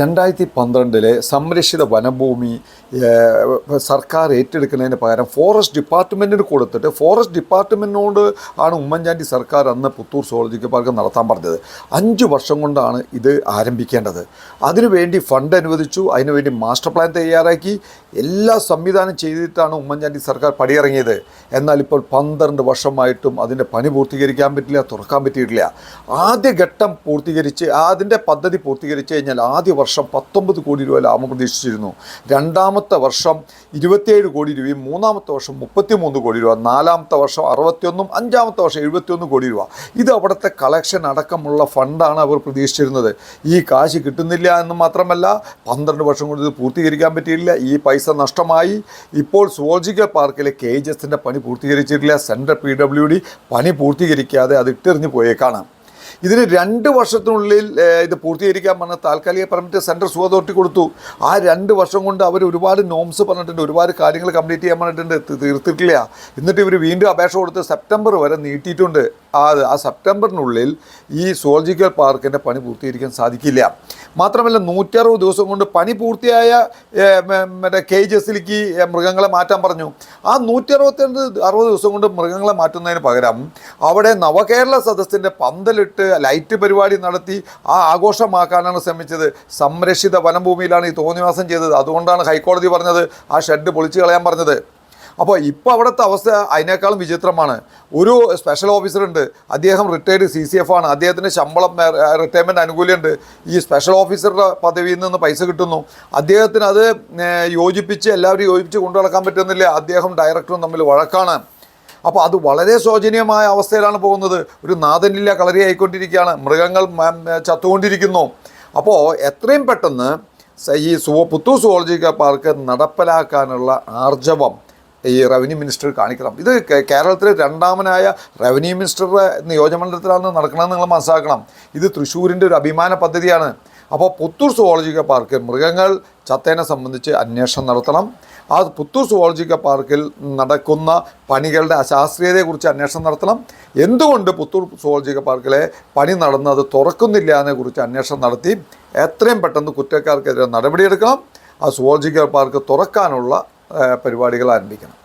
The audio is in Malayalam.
രണ്ടായിരത്തി പന്ത്രണ്ടിലെ സംരക്ഷിത വനഭൂമി സർക്കാർ ഏറ്റെടുക്കുന്നതിന് പകരം ഫോറസ്റ്റ് ഡിപ്പാർട്ട്മെന്റിന് കൊടുത്തിട്ട് ഫോറസ്റ്റ് ഡിപ്പാർട്ട്മെന്റിനോട് ആണ് ഉമ്മൻചാണ്ടി സർക്കാർ അന്ന് പുത്തൂർ സോളജിക്കൽ പാർക്ക് നടത്താൻ പറഞ്ഞത്. അഞ്ച് വർഷം കൊണ്ടാണ് ഇത് ആരംഭിക്കേണ്ടത്. അതിനുവേണ്ടി ഫണ്ട് അനുവദിച്ചു അതിനുവേണ്ടി മാസ്റ്റർ പ്ലാൻ തയ്യാറാക്കി എല്ലാ സംവിധാനം ചെയ്തിട്ടാണ് ഉമ്മൻചാണ്ടി സർക്കാർ പടിയിറങ്ങിയത്. എന്നാൽ ഇപ്പോൾ പന്ത്രണ്ട് വർഷമായിട്ടും അതിന്റെ പണി പൂർത്തീകരിക്കാൻ പറ്റില്ല തുറക്കാൻ പറ്റിയിട്ടില്ല. ആദ്യ ഘട്ടം പൂർത്തീകരിച്ച് അതിന്റെ പദ്ധതി പൂർത്തീകരിച്ചു കഴിഞ്ഞാൽ ആദ്യ വർഷം പത്തൊമ്പത് കോടി രൂപ ലാഭം പ്രതീക്ഷിച്ചിരുന്നു. രണ്ടാമത്തെ വർഷം ഇരുപത്തിയേഴ് കോടി രൂപയും മൂന്നാമത്തെ വർഷം മുപ്പത്തിമൂന്ന് കോടി രൂപ നാലാമത്തെ വർഷം അറുപത്തിയൊന്നും അഞ്ചാമത്തെ വർഷം എഴുപത്തിയൊന്ന് കോടി രൂപ. ഇത് അവിടുത്തെ കളക്ഷൻ അടക്കമുള്ള ഫണ്ടാണ് അവർ പ്രതീക്ഷിച്ചിരുന്നത്. ഈ കാശ് കിട്ടുന്നില്ല എന്ന് മാത്രമല്ല പന്ത്രണ്ട് വർഷം കൊണ്ട് ഇത് പൂർത്തീകരിക്കാൻ പറ്റിയില്ല. ഈ പൈസ നഷ്ടമായി. ഇപ്പോൾ സുവോളജിക്കൽ പാർക്കിലെ കെ ജി എസിന്റെ പണി പൂർത്തീകരിച്ചിട്ടില്ല. സെൻട്രൽ പി ഡബ്ല്യു ഡി പണി പൂർത്തീകരിക്കാതെ അത് ഇട്ടെറിഞ്ഞ് പോയേക്കാണ്. ഇതിന് രണ്ട് വർഷത്തിനുള്ളിൽ ഇത് പൂർത്തീകരിക്കാൻ പറഞ്ഞ താൽക്കാലിക പെർമിറ്റ് സെൻട്രൽ സു അതോറിറ്റി കൊടുത്തു. ആ രണ്ട് വർഷം കൊണ്ട് അവർ ഒരുപാട് നോംസ് പറഞ്ഞിട്ടുണ്ട് ഒരുപാട് കാര്യങ്ങൾ കംപ്ലീറ്റ് ചെയ്യാൻ പറഞ്ഞിട്ടുണ്ട്. തീർത്തിട്ടില്ല. എന്നിട്ട് ഇവർ വീണ്ടും അപേക്ഷ കൊടുത്ത് സെപ്റ്റംബർ വരെ നീട്ടിയിട്ടുണ്ട്. ആ ആ സെപ്റ്റംബറിനുള്ളിൽ ഈ സുവോളജിക്കൽ പാർക്കിന്റെ പണി പൂർത്തീകരിക്കാൻ സാധിക്കില്ല. മാത്രമല്ല നൂറ്ററുപത് ദിവസം കൊണ്ട് പണി പൂർത്തിയായ മറ്റേ കേജസിലേക്ക് മൃഗങ്ങളെ മാറ്റാൻ പറഞ്ഞു. ആ നൂറ്റി അറുപത്തിരണ്ട് അറുപത് ദിവസം കൊണ്ട് മൃഗങ്ങളെ മാറ്റുന്നതിന് പകരം അവിടെ നവകേരള സദസ്സിന്റെ പന്തലിട്ട് ലൈറ്റ് പരിപാടി നടത്തി ആ ആഘോഷമാക്കാനാണ് ശ്രമിച്ചത്. സംരക്ഷിത വനഭൂമിയിലാണ് ഈ തോന്നിവാസം ചെയ്തത്. അതുകൊണ്ടാണ് ഹൈക്കോടതി പറഞ്ഞത് ആ ഷെഡ് പൊളിച്ചു കളയാൻ പറഞ്ഞത്. അപ്പോൾ ഇപ്പോൾ അവിടുത്തെ അവസ്ഥ അതിനേക്കാളും വിചിത്രമാണ്. ഒരു സ്പെഷ്യൽ ഓഫീസർ ഉണ്ട്. അദ്ദേഹം റിട്ടയർഡ് സി സി എഫ് ആണ്. അദ്ദേഹത്തിന്റെ ശമ്പളം റിട്ടയർമെന്റ് ആനുകൂല്യമുണ്ട്. ഈ സ്പെഷ്യൽ ഓഫീസറുടെ പദവിയിൽ നിന്ന് പൈസ കിട്ടുന്നു. അദ്ദേഹത്തിന് അത് യോജിപ്പിച്ച് എല്ലാവരും യോജിപ്പിച്ച് കൊണ്ടു നടക്കാൻ പറ്റുന്നില്ല. അദ്ദേഹം ഡയറക്ടറും തമ്മിൽ വഴക്കാണ്. അപ്പോൾ അത് വളരെ ശോചനീയമായ അവസ്ഥയിലാണ് പോകുന്നത്. ഒരു നാഥനില്ല കളരിയായിക്കൊണ്ടിരിക്കുകയാണ് മൃഗങ്ങൾ ചത്തുകൊണ്ടിരിക്കുന്നു. അപ്പോൾ എത്രയും പെട്ടെന്ന് ഈ സുവ പുത്തൂർ സുവോളജിക്കൽ പാർക്ക് നടപ്പിലാക്കാനുള്ള ആർജവം ഈ റവന്യൂ മിനിസ്റ്റർ കാണിക്കണം. ഇത് കേരളത്തിലെ രണ്ടാമനായ റവന്യൂ മിനിസ്റ്ററുടെ നിയോജകമണ്ഡലത്തിലാണ് നടക്കണമെന്ന് നിങ്ങൾ മനസ്സിലാക്കണം. ഇത് തൃശ്ശൂരിന്റെ ഒരു അഭിമാന പദ്ധതിയാണ്. അപ്പോൾ പുത്തൂർ സുവോളജിക്കൽ പാർക്ക് മൃഗങ്ങൾ ചത്തേനെ സംബന്ധിച്ച് അന്വേഷണം നടത്തണം. ആ പുത്തൂർ സുവോളജിക്കൽ പാർക്കിൽ നടക്കുന്ന പണികളുടെ അശാസ്ത്രീയതയെക്കുറിച്ച് അന്വേഷണം നടത്തണം. എന്തുകൊണ്ട് പുത്തൂർ സുവോളജിക്കൽ പാർക്കിലെ പണി നടന്ന് അത് തുറക്കുന്നില്ല എന്നതിനെക്കുറിച്ച് അന്വേഷണം നടത്തി എത്രയും പെട്ടെന്ന് കുറ്റക്കാർക്കെതിരെ നടപടിയെടുക്കണം. ആ സുവോളജിക്കൽ പാർക്ക് തുറക്കാനുള്ള പരിപാടികൾ ആരംഭിക്കണം.